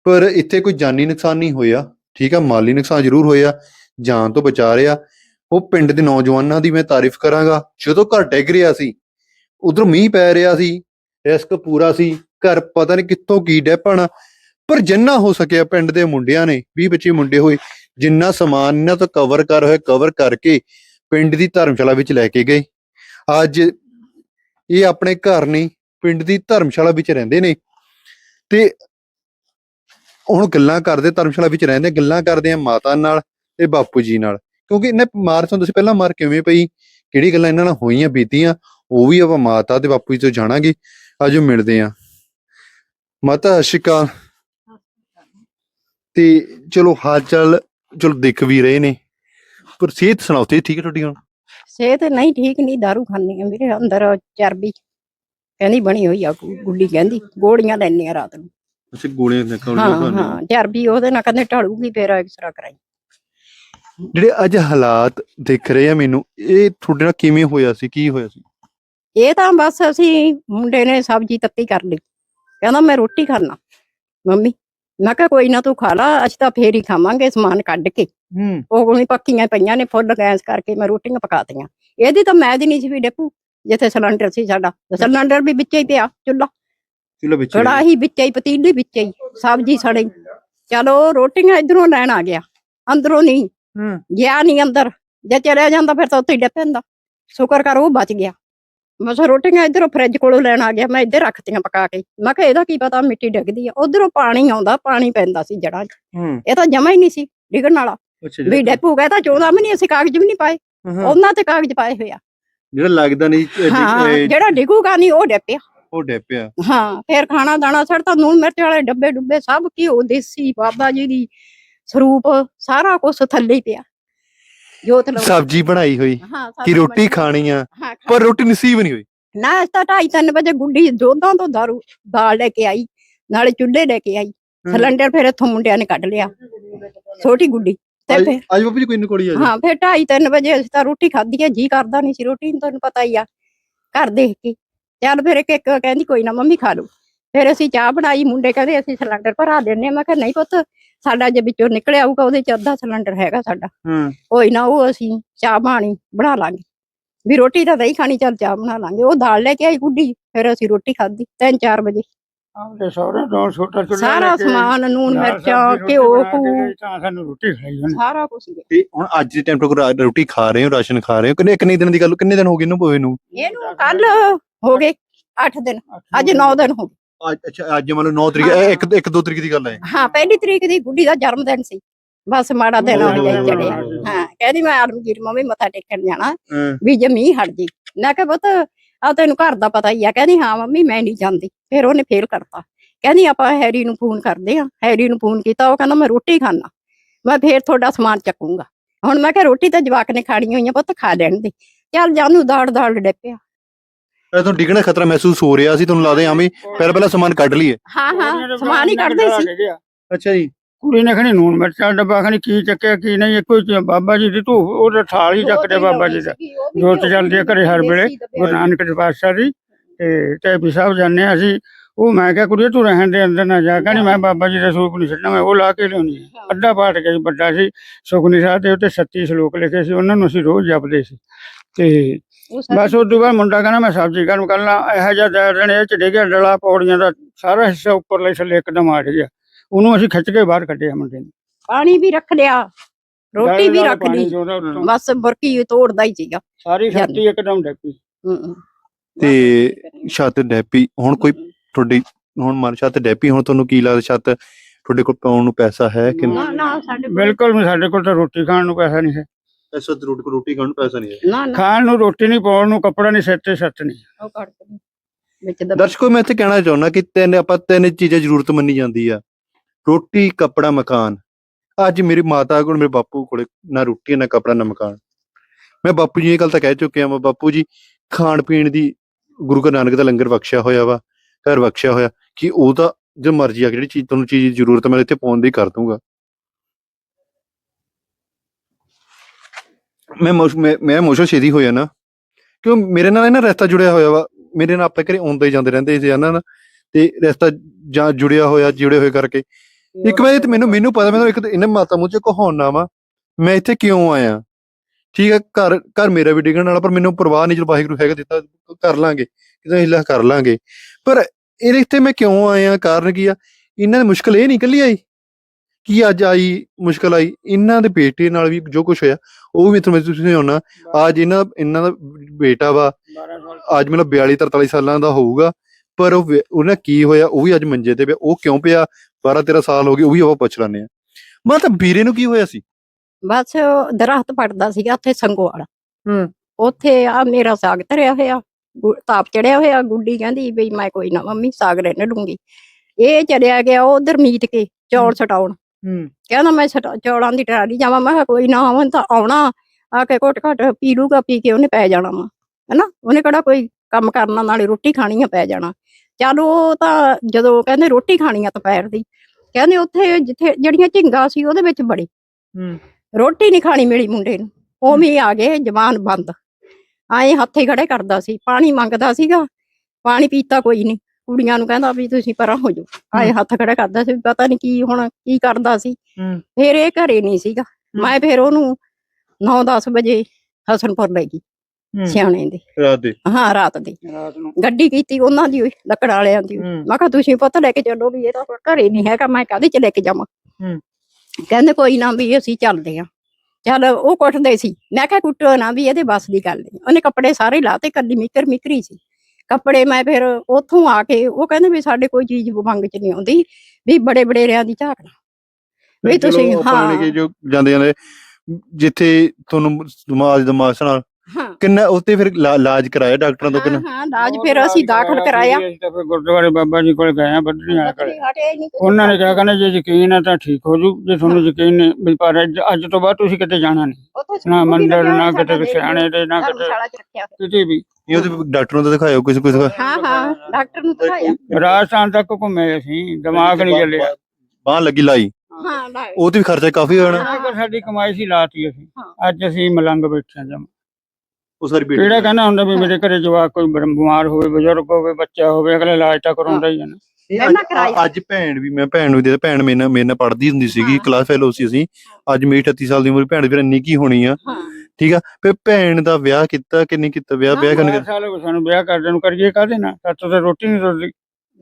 ਪਰ ਇੱਥੇ ਕੋਈ ਜਾਨੀ ਨੁਕਸਾਨ ਨਹੀਂ ਹੋਇਆ, ਠੀਕ ਆ, ਮਾਲੀ ਨੁਕਸਾਨ ਜ਼ਰੂਰ ਹੋਇਆ, ਜਾਨ ਤੋਂ ਬਚਾ ਰਿਹਾ। ਉਹ ਪਿੰਡ ਦੇ ਨੌਜਵਾਨਾਂ ਦੀ ਮੈਂ ਤਾਰੀਫ ਕਰਾਂਗਾ, ਜਦੋਂ ਘਰ ਡਿੱਗ ਰਿਹਾ ਸੀ, ਉਧਰ ਮੀਂਹ ਪੈ ਰਿਹਾ ਸੀ, ਰਿਸਕ ਪੂਰਾ ਸੀ, ਘਰ ਪਤਾ ਨਹੀਂ ਕਿੱਥੋਂ ਕੀ ਡੈਪਣਾ ਪਰ ਜਿੰਨਾ ਹੋ ਸਕਿਆ ਪਿੰਡ ਦੇ ਮੁੰਡਿਆਂ ਨੇ 20 25 ਮੁੰਡੇ ਹੋਏ, ਜਿੰਨਾ ਸਮਾਨ ਇਹਨਾਂ ਤੋਂ ਕਵਰ ਕਰ ਹੋਏ ਕਵਰ ਕਰਕੇ ਪਿੰਡ ਦੀ ਧਰਮਸ਼ਾਲਾ ਵਿੱਚ ਲੈ ਕੇ ਗਏ। ਅੱਜ ਇਹ ਆਪਣੇ ਘਰ ਨਹੀਂ ਪਿੰਡ ਦੀ ਧਰਮਸ਼ਾਲਾ ਵਿੱਚ ਰਹਿੰਦੇ ਨੇ, ਤੇ ਹੁਣ ਗੱਲਾਂ ਕਰਦੇ, ਧਰਮਸ਼ਾਲਾ ਵਿੱਚ ਰਹਿੰਦੇ, ਗੱਲਾਂ ਕਰਦੇ ਆ ਮਾਤਾ ਨਾਲ ਤੇ ਬਾਪੂ ਜੀ ਨਾਲ। ਕਿਉਂਕਿ ਇਹਨੇ ਮਾਰ ਤੁਹਾਨੂੰ ਤੁਸੀਂ ਪਹਿਲਾਂ ਮਾਰ ਕਿਵੇਂ ਪਈ? ਕਿਹੜੀ ਗੱਲਾਂ ਇਹਨਾਂ ਨਾਲ ਹੋਈਆਂ, ਬੀਤੀਆਂ? ਉਹ ਵੀ ਆਪਾਂ ਮਾਤਾ ਤੇ ਬਾਪੂ ਜੀ ਤੋਂ ਜਾਣਾਂਗੇ। ਆਜੋ ਮਿਲਦੇ ਆ। ਮਾਤਾ, ਸਤਿ ਸ਼੍ਰੀ ਅਕਾਲ। ਤੇ ਚਲੋ ਹਾਲ ਚਾਲ ਚਲੋ ਦਿਖ ਵੀ ਰਹੇ ਨੇ। ਪਰ ਸਿਹਤ ਸੁਣਾਓ ਤੇ ਠੀਕ ਹੈ ਤੁਹਾਡੀ ਹੁਣ? ਸਿਹਤ ਨਹੀਂ ਠੀਕ, ਨਹੀਂ, दारू ਖਾਂਦੀ ਆ ਮੇਰੇ ਅੰਦਰ ਚਰਬੀ। ਕਹਿੰਦੀ ਬਣੀ ਹੋਈ ਆ ਗੁ- ਗੁੱਡੀ ਕਹਿੰਦੀ, ਗੋਲੀਆਂ ਲੈਣੀ ਆ ਰਾਤ ਨੂੰ। ਅੱਛਾ ਗੋਲੀਆਂ ਨਿਕਲ ਹਾਂ ਹਾਂ ਚਰਬੀ ਉਹਦੇ ਨਾਲ ਕਹਿੰਦੇ ਢਾਲੂਗੀ ਫੇਰ ਐਕਸਰਾ ਕਰਾਈ ਜਿਹੜੇ ਅੱਜ ਹਾਲਾਤ ਦਿਖ ਰਹੇ ਆ ਮੈਨੂੰ ਇਹ ਤੁਹਾਡੇ ਨਾਲ ਕਿਵੇਂ ਹੋਇਆ ਸੀ ਕੀ ਹੋਇਆ ਸੀ? ਇਹ ਤਾਂ ਬਸ ਅਸੀਂ ਮੁੰਡੇ ਨੇ ਸਬਜ਼ੀ ਤੱਤੀ ਕਰ ਲਈ। ਕਹਿੰਦਾ ਮੈਂ ਰੋਟੀ ਖਾਣਾ ਮੰਮੀ ਮੈਂ ਕਿਹਾ ਕੋਈ ਨਾ ਤੂੰ ਖਾ ਲਾ ਅਸੀਂ ਤਾਂ ਫੇਰ ਹੀ ਖਾਵਾਂਗੇ ਸਮਾਨ ਕੱਢ ਕੇ। ਹੂੰ। ਉਹ ਕੋਈ ਪੱਕੀਆਂ ਪਈਆਂ ਨੇ ਫੁੱਲ ਗੈਸ ਕਰਕੇ ਮੈਂ ਰੋਟੀਆਂ ਪਕਾਤੀਆਂ ਇਹਦੀ ਤਾਂ ਮੈਦ ਨਹੀਂ ਸੀ ਵੀ ਡੇਪੂ ਜਿੱਥੇ ਸਿਲੰਡਰ ਸੀ ਸਾਡਾ। ਸਿਲੰਡਰ ਵੀ ਵਿੱਚੇ ਹੀ ਪਿਆ ਚੁੱਲਾ ਚਲੋ ਵਿੱਚ ਕੜਾਹੀ ਵਿੱਚੇ ਹੀ ਪਤੀਲੀ ਵਿੱਚੇ ਹੀ ਸਬਜ਼ੀ ਸੜੀ। ਚਲੋ ਰੋਟੀਆਂ ਇਧਰੋਂ ਲੈਣ ਆ ਗਿਆ ਅੰਦਰੋਂ ਨਹੀਂ। ਹੂੰ। ਗਿਆ ਨਹੀਂ ਅੰਦਰ ਜੇ ਚਲਿਆ ਜਾਂਦਾ ਫਿਰ ਤਾਂ ਉੱਥੇ ਹੀ ਡਿੱਗ ਪੈਂਦਾ। ਸ਼ੁਕਰ ਕਰ ਉਹ ਬਚ ਗਿਆ। ਬਸ ਰੋਟੀਆਂ ਇਧਰੋਂ ਫ੍ਰਿਜ ਕੋਲੋਂ ਲੈਣ ਆ ਗਿਆ ਮੈਂ ਇੱਧਰ ਰੱਖਤੀਆਂ ਪਕਾ ਕੇ। ਮੈਂ ਕਿਹਾ ਇਹਦਾ ਕੀ ਪਤਾ ਮਿੱਟੀ ਡਿੱਗਦੀ ਆ। ਉਧਰੋਂ ਪਾਣੀ ਆਉਂਦਾ ਪਾਣੀ ਪੈਂਦਾ ਸੀ ਜੜਾਂ 'ਚ। ਹੂੰ। ਇਹ ਤਾਂ ਜਮਾ ਹੀ ਨਹੀਂ ਸੀ ਡਿੱਗਣ ਵਾਲਾ। ਅੱਛਾ ਵੀ ਡੈਪੂ ਕਹਿੰਦਾ ਚੋਦਾ ਵੀ ਨਹੀਂ ਅਸੀਂ ਕਾਗਜ਼ ਵੀ ਨਹੀਂ ਪਾਏ। ਹਾਂ, ਉਹਨਾਂ ਤੇ ਕਾਗਜ਼ ਪਾਏ ਹੋਏ ਆ। ਜਿਹੜਾ ਲੱਗਦਾ ਨਹੀਂ ਹਾਂ ਜਿਹੜਾ ਡਿੱਗੂਗਾ ਨਹੀਂ ਉਹ ਡਿੱਪਿਆ ਉਹ ਡੈਪਿਆ ਹਾਂ ਫਿਰ ਖਾਣਾ ਦਾਣਾ ਛੱਡਤਾ ਨੂਨ ਮਿਰਚ ਵਾਲੇ ਡੱਬੇ ਡੁੱਬੇ ਸਭ ਘਿਓ ਦੇਸੀ ਬਾਬਾ ਜੀ ਦੀ ਸਰੂਪ ਸਾਰਾ ਕੁਝ ਥੱਲੇ ਹੀ ਪਿਆ। ਜੋਤ ਲਓ। ਸਬਜ਼ੀ ਬਣਾਈ ਹੋਈ ਹਾਂ ਕਿ ਰੋਟੀ ਬਣੀ। ਖਾਣੀ ਆ? ਹਾਂ, ਪਰ ਰੋਟੀ ਨਸੀਬ ਨਹੀਂ ਹੋਈ। ਨਾ ਇਸ ਤਾਂ 2:30 ਵਜੇ ਗੁੱਡੀ ਦੋਦਾਂ ਤੋਂ ਦਾਰੂ ਦਾਲ ਲੈ ਕੇ ਆਈ ਨਾਲੇ ਚੁੱਲ੍ਹੇ ਲੈ ਕੇ ਆਈ। ਸਿਲੰਡਰ ਫਿਰ ਇੱਥੋਂ ਮੁੰਡਿਆਂ ਨੇ ਕੱਢ ਲਿਆ। ਛੋਟੀ ਗੁੱਡੀ ਤੇ ਅੱਜ ਫਿਰ ਅੱਜ ਬਾਪੂ ਜੀ ਕੋਈ ਨਾ ਕੋਲੀ ਆ ਜੀ। ਹਾਂ ਫਿਰ 2:30 ਵਜੇ ਅਸੀਂ ਤਾਂ ਰੋਟੀ ਖਾਧੀ ਹੈ ਜੀ ਕਰਦਾ ਨਹੀਂ ਸੀ ਰੋਟੀ ਨੂੰ ਤੁਹਾਨੂੰ ਪਤਾ ਹੀ ਆ। ਘਰ ਦੇਖ ਕੇ। ਚੱਲ ਫਿਰ ਇੱਕ ਇੱਕ ਕਹਿੰਦੀ ਕੋਈ ਨਾ ਮੰਮੀ ਖਾ ਲਓ। ਫਿਰ ਅਸੀਂ ਚਾਹ ਬਣਾਈ ਮੁੰਡੇ ਕਹਿੰਦੇ ਅਸੀਂ ਸਿਲੰਡਰ ਭਰਾ ਦਿੰਨੇ ਮੈਂ ਕਿਹਾ ਨਹੀਂ ਪੁੱਤ ਸਾਡਾ ਜੇ ਵਿੱਚੋਂ ਨਿਕਲਿਆ ਆਊਗਾ ਉਹਦੇ ਚ ਅੱਧਾ ਸਿਲੰਡਰ ਹੈਗਾ ਸਾਡਾ। ਹੂੰ। ਕੋਈ ਨਾ ਉਹ ਅਸੀਂ ਚਾਹ ਪਾਣੀ ਬਣਾ ਲਾਂਗੇ। ਵੀ ਰੋਟੀ ਤਾਂ ਨਹੀਂ ਖਾਣੀ ਚੱਲ ਚਾਹ ਬਣਾ ਲਾਂਗੇ। ਉਹ ਦਾਲ ਲੈ ਕੇ ਆਈ ਗੁੱਡੀ ਫਿਰ ਅਸੀਂ ਰੋਟੀ ਖਾਧੀ ਤਿੰਨ ਚਾਰ ਵਜੇ। ਆਪਦੇ ਸਹੁਰੇ ਤੋਂ ਛੋਟਾ ਚੁੱਲ੍ਹਾ ਸਾਰਾ ਸਮਾਨ ਨੂਨ ਮਿਰਚਾਂ ਘਿਓ ਬਣਾ ਕੇ ਤਾਂ ਸਾਨੂੰ ਰੋਟੀ ਖਾਈ ਉਹਨੇ। ਸਾਰਾ ਕੁਝ ਤੇ ਹੁਣ ਅੱਜ ਦੇ ਟਾਈਮ ਤੋਂ ਰੋਟੀ ਖਾ ਰਹੇ ਹੋ ਰਾਸ਼ਨ ਖਾ ਰਹੇ ਹੋ? ਕਿੰਨੇ ਕਿੰਨੇ ਦਿਨ ਦੀ ਗੱਲ ਕਿੰਨੇ ਦਿਨ ਹੋ ਗਏ ਇਹਨੂੰ ਪੋਏ ਨੂੰ ਇਹਨੂੰ ਕੱਲ ਹੋ ਗਏ 8 ਦਿਨ। ਅੱਜ 9 ਦਿਨ ਹੋ ਗਏ। ਅੱਜ ਅੱਛਾ ਅੱਜ ਮੰਨ ਲਓ 9 ਤਰੀਕ। ਇਹ ਇੱਕ ਇੱਕ 2 ਤਰੀਕ ਦੀ ਗੱਲ ਹੈ। ਹਾਂ ਪਹਿਲੀ ਤਰੀਕ ਦੀ ਗੁੱਡੀ ਦਾ ਜਨਮ ਦਿਨ ਸੀ। ਬਸ ਮਾੜਾ ਦਿਨ ਆ ਗਿਆ। ਚੜਿਆ ਹਾਂ ਕਹਿੰਦੀ ਮੈਂ ਆਲਮਗੀਰ ਮੰਮੀ ਮੱਥਾ ਟੇਕਣ ਜਾਣਾ ਹਾਂ। ਵੀ ਜੇ ਮੀਂਹ ਹਟ ਜੀ। ਮੈਂ ਕਿਹਾ ਪੁੱਤ ਆ ਤੈਨੂੰ ਘਰ ਦਾ ਪਤਾ ਹੀ ਆ। ਕਹਿੰਦੀ ਹਾਂ ਮੰਮੀ ਮੈਂ ਨਹੀਂ ਜਾਂਦੀ। ਫਿਰ ਉਹਨੇ ਫੇਲ ਕਰਤਾ। ਕਹਿੰਦੀ ਆਪਾਂ ਹੈਰੀ ਨੂੰ ਫੋਨ ਕਰਦੇ ਆ ਹੈਰੀ ਨੂੰ ਫੋਨ ਕੀਤਾ ਉਹ ਕਹਿੰਦਾ ਮੈਂ ਰੋਟੀ ਖਾਣਾ ਮੈਂ ਫੇਰ ਤੁਹਾਡਾ ਸਮਾਨ ਚੱਕੂੰਗਾ। ਹੁਣ ਮੈਂ ਕਿਹਾ ਰੋਟੀ ਤਾਂ ਜਵਾਕ ਨੇ ਖਾਣੀ ਹੋਈ ਆ ਪੁੱਤ ਖਾ ਲੈਣ ਦੇ। ਚੱਲ ਜਾਨੂੰ ਦਾੜ ਦਾੜ ਡੱਪਿਆ। ਤੁਹਾਨੂੰ ਡਿੱਗਣਾ ਖਤਰਾ ਮਹਿਸੂਸ ਹੋ ਰਿਹਾ ਸੀ ਤੁਹਾਨੂੰ ਲੱਗਦਾ ਹਾਂ ਵੀ ਪਹਿਲਾਂ ਪਹਿਲਾਂ ਸਮਾਨ ਕੱਢ ਲਈਏ। ਹਾਂ ਹਾਂ ਸਮਾਨ ਹੀ ਕੱਢਦੇ ਸੀ। ਅੱਛਾ ਜੀ। ਕੁੜੀ ਨੇ ਖਣੀ ਨੂਨ ਮਿਰਚਾਂ ਦਾ ਡੱਬਾ ਖਣੀ ਕੀ ਚੱਕਿਆ ਕੀ ਨਹੀਂ ਇੱਕੋ ਹੀ ਬਾਬਾ ਜੀ ਦੀ ਤੂੰ ਉਹਦੇ ਥਾਲ ਹੀ ਚੱਕਦੇ ਬਾਬਾ ਜੀ ਦਾ। ਜੋਤ ਚੱਲਦੀ ਹੈ ਘਰੇ ਹਰ ਵੇਲੇ ਗੁਰੂ ਨਾਨਕ ਦੇ ਪਾਤਸ਼ਾਹ ਦੀ ਤੇ ਟੈਪੀ ਸਾਹਿਬ ਜਾਂਦੇ ਹਾਂ ਅਸੀਂ ਉਹ ਮੈਂ ਕਿਹਾ ਕੁੜੀਏ ਤੂੰ ਰਹਿਣ ਦੇ ਅੰਦਰ ਨਾ ਜਾ ਕਹਿੰਦੀ ਮੈਂ ਬਾਬਾ ਜੀ ਦਾ ਸਰੂਪ ਨਹੀਂ ਛੱਡਣਾ ਮੈਂ ਉਹ ਲਾ ਕੇ ਲਿਆਉਣੀ ਹੈ। ਅੱਧਾ ਪਾਠ ਕੇ ਵੱਡਾ ਸੀ ਸੁਖਨੀ ਸਾਹਿਬ ਦੇ ਉੱਤੇ 36 ਸ਼ਲੋਕ ਲਿਖੇ ਸੀ ਉਹਨਾਂ ਨੂੰ ਅਸੀਂ ਰੋਜ਼ ਜਪਦੇ ਸੀ। ਤੇ ਬਸ ਉਸ ਤੋਂ ਬਾਅਦ ਮੁੰਡਾ ਕਹਿੰਦਾ ਮੈਂ ਸਬਜ਼ੀ ਕਰਨ ਕੱਲਾ ਇਹੋ ਜਿਹਾ ਦੈਣ ਇਹ ਚ ਡਿੱਗਿਆ ਡਲਾ ਪੌੜੀਆਂ ਦਾ ਸਾਰਾ ਹਿੱਸਾ ਉੱਪਰਲੇ ਥੱਲੇ ਇੱਕਦਮ ਆ ਗਿਆ ਉਹਨੂੰ ਅਸੀਂ ਖਿੱਚ ਕੇ ਬਾਹਰ ਕੱਢਿਆ ਮੁੰਡੇ ਨੂੰ। ਪਾਣੀ ਵੀ ਰੱਖ ਲਿਆ ਰੋਟੀ ਵੀ ਰੱਖ ਪਾਣੀ ਲਈ ਜੋ ਉਹਦਾ ਉੱਤੋਂ ਬਸ ਬੁਰਕੀ ਤੋੜਦਾ ਹੀ ਸੀਗਾ। ਸਾਰੀ ਛੱਤੀ ਇੱਕਦਮ ਡੱਪੀ। ਤੇ ਛੱਤ ਡੈਪੀ ਹੁਣ ਕੋਈ ਤੁਹਾਡੀ ਹੁਣ ਮਨ ਛੱਤ ਡੈਪੀ ਹੁਣ ਤੁਹਾਨੂੰ ਕੀ ਲੱਗਦਾ ਛੱਤ ਤੁਹਾਡੇ ਕੋਲ ਪਾਉਣ ਨੂੰ ਪੈਸਾ ਹੈ ਕਿ ਨਾ ਨਾ ਸਾਡੇ ਕੋਲ- ਬਿਲਕੁਲ ਨਹੀਂ ਸਾਡੇ ਕੋਲ ਤਾਂ ਰੋਟੀ ਖਾਣ ਨੂੰ ਪੈਸਾ ਨਹੀਂ ਹੈ। ਪੈਸਾ ਤੇ ਰੋਟੀ ਰੋਟੀ ਖਾਣ ਨੂੰ ਪੈਸਾ ਨਹੀਂ ਹੈ। ਨਾ ਨਾ। ਖਾਣ ਨੂੰ ਰੋਟੀ ਨਹੀਂ ਪਾਉਣ ਨੂੰ ਕੱਪੜਾ ਨਹੀਂ ਸਿਰ ਤੇ ਸੱਤ ਨਹੀਂ। ਉਹ ਕੱਢ ਦੇ। ਵਿੱਚ ਦਾ ਦਰਸ਼ਕੋ ਮੈਂ ਇੱਥੇ ਕਹਿਣਾ ਚਾਹੁੰਦਾ ਕਿ ਤਿੰਨ ਆਪਾਂ ਤਿੰਨ ਚੀਜ਼ਾਂ ਜ਼ਰੂਰਤ ਮੰਨੀ ਜਾਂਦੀ ਆ। ਰੋਟੀ ਕੱਪੜਾ ਮਕਾਨ। ਅੱਜ ਮੇਰੀ ਮਾਤਾ ਕੋਲ ਮੇਰੇ ਬਾਪੂ ਕੋਲੇ ਨਾ ਰੋਟੀ ਹੈ, ਨਾ ਕੱਪੜਾ ਨਾ ਮਕਾਨ। ਮੈਂ ਬਾਪੂ ਜੀ ਇਹ ਗੱਲ ਤਾਂ ਕਹਿ ਚੁੱਕਿਆ ਮੈਂ ਬਾਪੂ ਜੀ ਖਾਣ ਪੀਣ ਦੀ ਗੁਰੂ ਘਰ ਨਾਨਕ ਦਾ ਲੰਗਰ ਬਖਸ਼ਿਆ ਹੋਇਆ ਵਾ ਘਰ ਬਖਸ਼ਿਆ ਹੋਇਆ ਕਿ ਉਹ ਤਾਂ ਜੋ ਮਰਜ਼ੀ ਆ ਜਿਹੜੀ ਚੀਜ਼ ਤੁਹਾਨੂੰ ਚੀਜ਼ ਦੀ ਜ਼ਰੂਰਤ ਹੈ, ਮੈਂ ਇੱਥੇ ਪਾਉਣ ਦੀ ਕਰ ਦੂੰਗਾ ਮੈਂ ਮੋਸ਼- ਮੈਂ ਮੈਂ ਮੋਸ਼ੋ ਛੇਦੀ ਹੋਇਆ ਨਾ। ਕਿਉਂ? ਮੇਰੇ ਨਾਲ ਇਹ ਨਾ ਰਿਸ਼ਤਾ ਜੁੜਿਆ ਹੋਇਆ ਵਾ। ਮੇਰੇ ਨਾਲ ਆਪਾਂ ਘਰੇ ਆਉਂਦੇ ਜਾਂਦੇ ਰਹਿੰਦੇ ਸੀ ਇਹਨਾਂ ਨਾਲ ਤੇ ਰਿਸ਼ਤਾ ਜਾਂ ਜੁੜਿਆ ਹੋਇਆ, ਜੁੜੇ ਹੋਏ ਕਰਕੇ। ਇੱਕ ਵਾਰ ਤੇ ਮੈਨੂੰ ਮੈਨੂੰ ਪਤਾ, ਮੈਨੂੰ ਇੱਕ ਤਾਂ ਇਹਨੇ ਮਾਤਾ ਮੂੰਹ ਚ ਕਹਾਉਣਾ ਵਾ, ਮੈਂ ਇੱਥੇ ਕਿਉਂ ਆਇਆ? ਠੀਕ ਹੈ ਘਰ ਘਰ ਮੇਰਾ ਵੀ ਡਿੱਗਣ ਵਾਲਾ, ਪਰ ਮੈਨੂੰ ਪਰਵਾਹ ਨਹੀਂ ਚਲ ਵਾਹਿਗੁਰੂ ਹੈਗਾ ਦਿੱਤਾ, ਕਰ ਲਾਂਗੇ। ਕਿਤੇ ਹਿੱਲਾ ਕਰ ਲਾਂਗੇ। ਪਰ ਇਹਦੇ ਇੱਥੇ ਮੈਂ ਕਿਉਂ ਆਇਆ? ਕਾਰਨ ਕੀ ਆ? ਇਹਨਾਂ ਦੀ ਮੁਸ਼ਕਲ ਇਹ ਨਿਕਲੀ ਆਈ ਕੀ ਅੱਜ ਆਈ ਮੁਸ਼ਕਲ ਆਈ? ਇਹਨਾਂ ਦੇ ਬੇਟੇ ਨਾਲ ਵੀ ਜੋ ਕੁਝ ਹੋਇਆ ਉਹ ਵੀ ਤੁਹਾਨੂੰ ਤੁਸੀਂ ਹੋਣਾ ਅੱਜ ਇਹਨਾਂ ਇਹਨਾਂ ਦਾ ਬੇਟਾ ਵਾ 12 ਸਾਲ ਅੱਜ ਮਤਲਬ 42 43 ਸਾਲਾਂ ਦਾ ਹੋਊਗਾ ਪਰ ਉਹ ਉਹਨੇ ਕੀ ਹੋਇਆ ਉਹ ਵੀ ਅੱਜ ਮੰਜੇ ਤੇ ਪਿਆ। ਉਹ ਕਿਉਂ ਪਿਆ? 12 13 ਸਾਲ ਹੋ ਗਏ ਉਹ ਵੀ ਆਪਾਂ ਪੁੱਛ ਲੈਂਦੇ ਆ ਮੈਂ ਤਾਂ ਵੀਰੇ ਨੂੰ ਕੀ ਹੋਇਆ ਸੀ? ਬਸ ਉਹ ਦਰਖਤ ਪੜਦਾ ਸੀਗਾ ਉੱਥੇ ਸੰਗੋਵਾਲ। ਹੂੰ। ਉੱਥੇ ਆ ਮੇਰਾ ਸਾਗ ਧਰਿਆ ਹੋਇਆ ਤਾਪ ਚੜਿਆ ਹੋਇਆ ਗੁੱਡੀ ਕਹਿੰਦੀ ਵੀ ਮੈਂ ਕੋਈ ਨਾ ਮੰਮੀ ਸਾਗ ਰਹਿਣ ਲੂੰਗੀ ਇਹ ਚਲਿਆ ਗਿਆ ਉਧਰ ਮੀਤ ਕੇ ਚੌਲ ਛਟਾਉਣ। ਹੂੰ। ਕਹਿੰਦਾ ਮੈਂ ਛਟਾ- ਚੌਲਾਂ ਦੀ ਟਰਾਲੀ ਜਾਵਾਂ ਮੈਂ ਕਿਹਾ ਕੋਈ ਨਾ ਆਵਨ ਤਾਂ ਆਉਣਾ। ਆ ਕੇ ਘੁੱਟ ਘਟ ਪੀ ਲੂਗਾ ਪੀ ਕੇ ਉਹਨੇ ਪੈ ਜਾਣਾ ਵਾ ਹੈਨਾ? ਉਹਨੇ ਕਿਹੜਾ ਕੋਈ ਕੰਮ ਕਰਨਾ ਨਾਲੇ ਰੋਟੀ ਖਾਣੀ ਆ ਪੈ ਜਾਣਾ। ਚੱਲ ਉਹ ਤਾਂ ਜਦੋਂ ਕਹਿੰਦੇ ਰੋਟੀ ਖਾਣੀ ਆ ਦੁਪਹਿਰ ਦੀ ਕਹਿੰਦੇ ਉੱਥੇ ਜਿੱਥੇ ਜਿਹੜੀਆਂ ਝਿੰਗਾ ਸੀ ਉਹਦੇ ਵਿੱਚ ਬੜੀ। ਹੂੰ। ਰੋਟੀ ਨਹੀਂ ਖਾਣੀ ਮਿਲੀ ਮੁੰਡੇ ਨੂੰ। ਉਹ ਵੀ ਆ ਗਏ ਜਵਾਨ ਬੰਦ। ਆਏ ਹੱਥੇ ਖੜੇ ਕਰਦਾ ਸੀ ਪਾਣੀ ਮੰਗਦਾ ਸੀਗਾ ਪਾਣੀ ਪੀਤਾ ਕੋਈ ਨਹੀਂ ਕੁੜੀਆਂ ਨੂੰ ਕਹਿੰਦਾ ਵੀ ਤੁਸੀਂ ਪਰਾਂ ਹੋ ਜਾਓ। ਆਏ ਹੱਥ ਖੜੇ ਕਰਦਾ ਸੀ ਵੀ ਪਤਾ ਨਹੀਂ ਕੀ ਹੁਣ ਕੀ ਕਰਦਾ ਸੀ। ਫਿਰ ਇਹ ਘਰੇ ਨਹੀਂ ਸੀਗਾ। ਮੈਂ ਫਿਰ ਉਹਨੂੰ 9-10 ਵਜੇ ਹਸਨਪੁਰ ਲੈ ਗਈ। ਸਿਆਣੇ ਦੇ। ਰਾਤ ਦੇ? ਹਾਂ ਰਾਤ ਦੀ। ਰਾਤ ਨੂੰ। ਗੱਡੀ ਕੀਤੀ ਉਹਨਾਂ ਦੀ ਹੋਈ, ਲੱਕੜ ਵਾਲਿਆਂ ਦੀ। ਮੈਂ ਕਿਹਾ ਤੁਸੀਂ ਪੁੱਤ ਲੈ ਕੇ ਚੱਲੋ ਵੀ ਇਹ ਤਾਂ ਘਰੇ ਨਹੀਂ ਹੈਗਾ ਮੈਂ ਕਾਹਦੇ ਚ ਲੈ ਕੇ ਜਾਵਾਂ? ਹੂੰ। ਕਹਿੰਦੇ ਕੋਈ ਨਾ ਵੀ ਅਸੀਂ ਚੱਲਦੇ ਆਂ ਚੱਲ ਉਹ ਕੁੱਟਦੇ ਸੀ। ਮੈਂ ਕਿਹਾ ਕੁੱਟੋ ਨਾ ਵੀ ਇਹਦੇ ਬਸ ਦੀ ਗੱਲ ਨਹੀਂ ਉਹਨੇ ਕੱਪੜੇ ਸਾਰੇ ਲਾਤੇ ਕੱਲੀ ਮਿਕਰ ਮਿਕਰੀ ਸੀ। ਕੱਪੜੇ ਮੈਂ ਫਿਰ ਉੱਥੋਂ ਆ ਕੇ ਉਹ ਕਹਿੰਦੇ ਵੀ ਸਾਡੇ ਕੋਈ ਚੀਜ਼ ਮੰਗ ਚ ਨਹੀਂ ਆਉਂਦੀ ਵੀ ਬੜੇ ਬੜੇ ਰਿਆਂ ਦੀ ਝਾਕਣਾ ਵੀ ਤੁਸੀਂ ਹਾਂ। ਜੋ ਜਾਂਦੇ ਜਾਂਦੇ ਜਿੱਥੇ ਤੁਹਾਨੂੰ ਦਿਮਾਗ ਦਿਮਾਗ ਨਾਲ ਕਿੰਨਾ ਉੱਤੇ ਫਿਰ ਇਲਾ- ਇਲਾਜ ਕਰਾਇਆ ਡਾਕਟਰਾਂ ਤੋਂ ਕਿੰਨਾ? ਹਾਂ ਇਲਾਜ ਫਿਰ ਅਸੀਂ ਦਾਖਲ ਕਰਾਇਆ। ਅਸੀਂ ਤਾਂ ਫਿਰ ਗੁਰਦੁਆਰੇ ਬਾਬਾ ਜੀ ਕੋਲ ਗਏ ਆ ਕੋਲ ਹਟੇ ਨਹੀਂ ਕਿਤੇ। ਉਹਨਾਂ ਨੇ ਕਿਹਾ ਕਹਿੰਦੇ ਜੇ ਯਕੀਨ ਹੈ ਤਾਂ ਠੀਕ ਹੋ ਜੂ ਜੇ ਤੁਹਾਨੂੰ ਯਕੀਨ ਨਹੀਂ ਵੀ ਪਰ ਅੱਜ ਤੋਂ ਬਾਅਦ ਤੁਸੀਂ ਕਿਤੇ ਜਾਣਾ ਨਹੀਂ। ਨਾ ਮੰਦਰ ਨਾ ਕਿਤੇ ਸਿਆਣੇ ਦੇ ਨਾ ਕਿਤੇ। ਕਿਤੇ ਵੀ। ਇਹ ਉਹਦੇ ਡਾਕਟਰ ਨੂੰ ਤਾਂ ਦਿਖਾਇਓ ਕਿਸੇ ਕੁਝ ਹਾਂ ਹਾਂ ਡਾਕਟਰ ਨੂੰ ਦਿਖਾਇਆ। ਰਾਜਸਥਾਨ ਤੱਕ ਘੁੰਮੇ ਅਸੀਂ ਦਿਮਾਗ ਨਹੀਂ ਚੱਲਿਆ। ਬਾਹ ਲੱਗੀ ਲਾਈ। ਹਾਂ। ਉਹ ਤੇ ਵੀ ਖਰਚਾ ਕਾਫੀ ਹੋਣਾ ਹਾਂ। ਉਹਨਾਂ ਕੋਲ ਸਾਡੀ ਕਮਾਈ ਸੀ ਲਾਤੀ ਅਸੀਂ। ਅੱਜ ਅਸੀਂ ਮਲੰਗ ਬੈਠੇ ਜਮ। ਉਹ ਸਾਰੀ ਬੇਟੀ ਕਿਹੜਾ ਕਹਿੰਦਾ ਹੁੰਦਾ ਵੀ ਮੇਰੇ ਘਰੇ ਜਵਾਕ ਕੋਈ ਬਰ- ਬਿਮਾਰ ਹੋਵੇ ਬਜ਼ੁਰਗ ਹੋਵੇ ਬੱਚਾ ਹੋਵੇ ਅਗਲਾ ਇਲਾਜ ਤਾਂ ਕਰਾਉਂਦਾ ਹੀ। ਹੈ ਨਾ। ਪਹਿਲਾਂ ਅੱਜ- ਕਰਾਇਆ। ਅੱਜ ਭੈਣ ਵੀ ਮੈਂ ਭੈਣ ਨੂੰ ਦੇ ਭੈਣ ਮੇਰੇ ਨਾਲ ਮੇਰੇ ਨਾਲ ਪੜ੍ਹਦੀ ਹੁੰਦੀ ਸੀਗੀ ਹਾਂ। ਕਲਾਸ ਫੈਲੋ ਸੀ ਅਸੀਂ। ਅੱਜ ਮੇਰੀ 38 ਸਾਲ ਦੀ ਉਮਰ ਭੈਣ ਫਿਰ ਇੰਨੀ ਕੀ ਹੋਣੀ ਆ। ਹਾਂ। ਠੀਕ ਆ? ਫਿਰ ਭੈਣ ਦਾ ਵਿਆਹ ਕੀਤਾ ਕਿ ਨਹੀਂ ਕੀਤਾ? ਵਿਆਹ ਵਿਆਹ ਕਰਨ ਬਾਰਾਂ ਸਾਲ ਹੋ ਗਏ ਸਾਨੂੰ ਵਿਆਹ ਕਰਦੇ ਨੂੰ ਕਰੀਏ ਕਾਹਦੇ ਨਾਲ? ਸਾਤੋਂ ਤਾਂ ਰੋਟੀ ਨਹੀਂ ਰੋਟੀ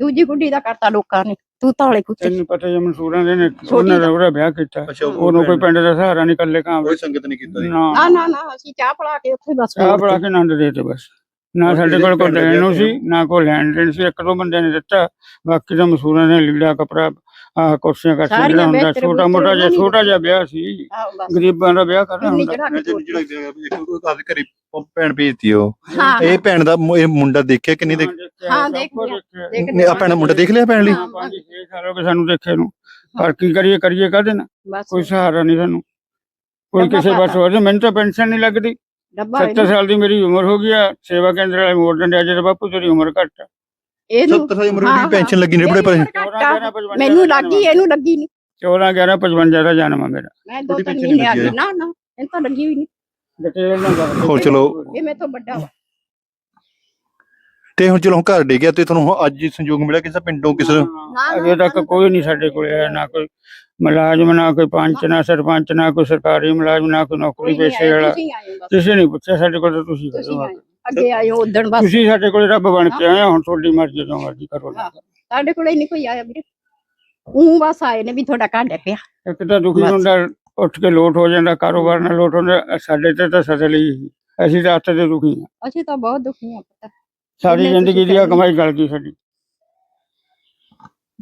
ਦੂਜੀ ਗੁੱਡੀ ਦਾ ਕਰਤਾ ਲੋਕਾਂ ਨੇ। ਤੂੰ ਤਾਲੇ ਕੁੱਤੇ ਤੈਨੂੰ ਪਤਾ ਜੇ ਮਨਸੂਰਾਂ ਦੇ ਨੇ ਉਹਨਾਂ ਦਾ। ਉਹਦਾ ਵਿਆਹ ਕੀਤਾ। ਉਹਨੂੰ ਕੋਈ ਪਿੰਡ ਦਾ ਸਹਾਰਾ ਨਹੀਂ ਕੱਲੇ ਕਾਂ ਕੋਈ ਸੰਗਤ ਨਹੀਂ ਕੀਤਾ ਨਾ। ਨਾ ਨਾ ਨਾ ਅਸੀਂ ਚਾਹ ਪੜਾ ਕੇ ਉੱਥੇ ਬਸ ਚਾਹ ਬੜਾ ਕੇ। ਆਨੰਦ ਦੇ ਤੇ ਬਸ। ਨਾ ਸਾਡੇ ਕੋਲ ਕੋਈ ਦਾ ਦੇਣ ਨੂੰ ਸੀ ਨਾ ਕੋਈ ਲੈਣ ਦੇਣ ਸੀ ਇੱਕ ਦੋ ਬੰਦਿਆਂ ਨੇ ਦਿੱਤਾ। ਬਾਕੀ ਤਾਂ ਮਸੂਰਾਂ ਨੇ ਲੀੜਾ ਕਪੜਾ ਆਹ ਕੁਰਸੀਆਂ ਕਾਸੀਆਂ ਜਿਹੜਾ ਹੁੰਦਾ ਛੋਟਾ ਮੋਟਾ ਜਿਹਾ ਛੋਟਾ ਜਿਹਾ ਵਿਆਹ ਸੀ। ਗਰੀਬਾਂ ਦਾ ਵਿਆਹ ਕਰਨਾ ਹੁੰਦਾ। ਘਰੇ ਭੈਣ ਭੇਜਤੀ ਉਹ। ਹਾਂ। ਇਹ ਭੈਣ ਦਾ ਇਹ ਮੁੰਡਾ ਦੇਖਿਆ ਕਿ ਨਹੀਂ ਦੇਖ? ਹਾਂ, ਦੇਖ ਲਿਆ। ਆ। ਭੈਣ ਮੁੰਡਾ ਦੇਖ ਲਿਆ ਭੈਣ ਲਈ? ਹਾਂ, ਪੰਜ ਛੇ ਸਾਲ ਹੋ ਗਏ ਸਾਨੂੰ ਦੇਖੇ ਨੂੰ। ਪਰ ਕੀ ਕਰੀਏ ਕਰੀਏ ਕਾਹਦੇ ਨਾਲ? ਬਸ। ਕੋਈ ਸਹਾਰਾ ਨਹੀਂ ਸਾਨੂੰ। ਕੋਈ ਕਿਸੇ ਬਸ। ਹੋਰ ਮੈਨੂੰ ਤਾਂ ਪੈਨਸ਼ਨ ਨਹੀਂ ਲੱਗਦੀ। ਡੱਬਾ 70 ਸਾਲ ਦੀ ਮੇਰੀ ਉਮਰ ਹੋ ਗਈ ਆ। ਸੇਵਾ ਕੇਂਦਰ ਵਾਲੇ ਮੋੜ ਦਿੰਦੇ ਅੱਜ ਤਾਂ ਬਾਪੂ ਤੇਰੀ ਉਮਰ ਘੱਟ ਆ। ਇਹਨੂੰ 70 ਸਾਲ ਦੀ ਉਮਰ ਹਾਂ, ਦੀ ਪੈਨਸ਼ਨ ਲੱਗੀ ਨਹੀਂ ਬੜੇ ਇਹਦੀ ਪੈਸੇ। ਉਮਰ ਘੱਟ 14 ਆ। 11 55 ਮੈਨੂੰ ਲੱਗੀ ਇਹਨੂੰ ਲੱਗੀ ਨਹੀਂ। 14 11 55 ਦਾ ਜਨਮ ਆ ਮੇਰਾ। ਮੈਂ ਦੋ ਤਿੰਨ ਮਹੀਨੇ ਆ ਲੱਗੀ ਗਈ। ਨਾ ਨਾ ਇਹ ਤਾਂ ਲੱਗੀ ਹੋਈ ਨਹੀਂ। ਡਿਟੇਲ ਨਾਲ ਦੱਸ ਹੋਰ ਚਲੋ। ਇਹ ਮੇਰੇ ਤੋਂ ਵੱਡਾ ਵਾ। ਤੇ ਹੁਣ ਚਲੋ ਹੁਣ ਘਰ ਡੇ ਗਿਆ ਤੇ ਤੁਹਾਨੂੰ ਹੁਣ ਅੱਜ ਸੰਯੋਗ ਮਿਲਿਆ ਕਿਸੇ ਪਿੰਡੋਂ ਕਿਸੇ ਨਾ, ਅਜੇ ਤੱਕ ਕੋਈ ਨਹੀਂ ਸਾਡੇ ਕੋਲ ਆਇਆ ਨਾ ਕੋਈ ਮੁਲਾਜ਼ਮ ਨਾ ਕੋਈ ਪੰਚ ਨਾ ਸਰਪੰਚ ਨਾ ਕੋਈ ਸਰਕਾਰੀ ਮੁਲਾਜ਼ਮ ਨਾ ਕੋਈ ਨੌਕਰੀ ਪੇਸ਼ੇ ਵਾਲਾ। ਤੁਸੀਂ ਆਏ ਹੋ ਬਸ। ਕਿਸੇ ਨੇ ਪੁੱਛਿਆ ਸਾਡੇ ਕੋਲ ਤਾਂ ਤੁਸੀਂ ਤੁਸੀਂ ਆਏ ਹੋ। ਅੱਗੇ ਹੋ ਉਦਣ ਬਸ ਤੁਸੀਂ ਸਾਡੇ ਕੋਲ ਰੱਬ ਬਣ ਕੇ ਆਏ ਹੋ, ਹੁਣ ਤੁਹਾਡੀ ਮਰਜ਼ੀ ਜੋ ਮਰਜ਼ੀ ਕਰੋ ਹਾਂ। ਸਾਡੇ ਕੋਲੇ ਨਹੀਂ ਕੋਈ ਆਇਆ ਵੀਰੇ ਉਹ ਬਸ ਆਏ ਨੇ ਵੀ ਤੁਹਾਡਾ ਘਰ ਡੱਕਿਆ ਇੱਕ ਤਾਂ ਦੁਖੀ ਬਸ। ਹੁੰਦਾ ਉੱਠ ਕੇ ਲੋਟ ਹੋ ਜਾਂਦਾ ਕਾਰੋਬਾਰ ਨਾਲ ਲੋਟ ਹੁੰਦਾ ਸਾਡੇ ਤੇ ਤਾਂ ਸਦਲ ਹੀ ਸੀ। ਅਸੀਂ ਤਾਂ ਹੱਥ ਤੇ ਦੁਖੀ ਹਾਂ ਅਸੀਂ ਤਾਂ ਬਹੁਤ ਦੁਖੀ ਆ ਪਤਾ ਸਾਰੀ ਜ਼ਿੰਦਗੀ ਦੀ ਆ ਤੁਸੀਂ ਕਮਾਈ ਗਲ ਗਈ ਸਾਡੀ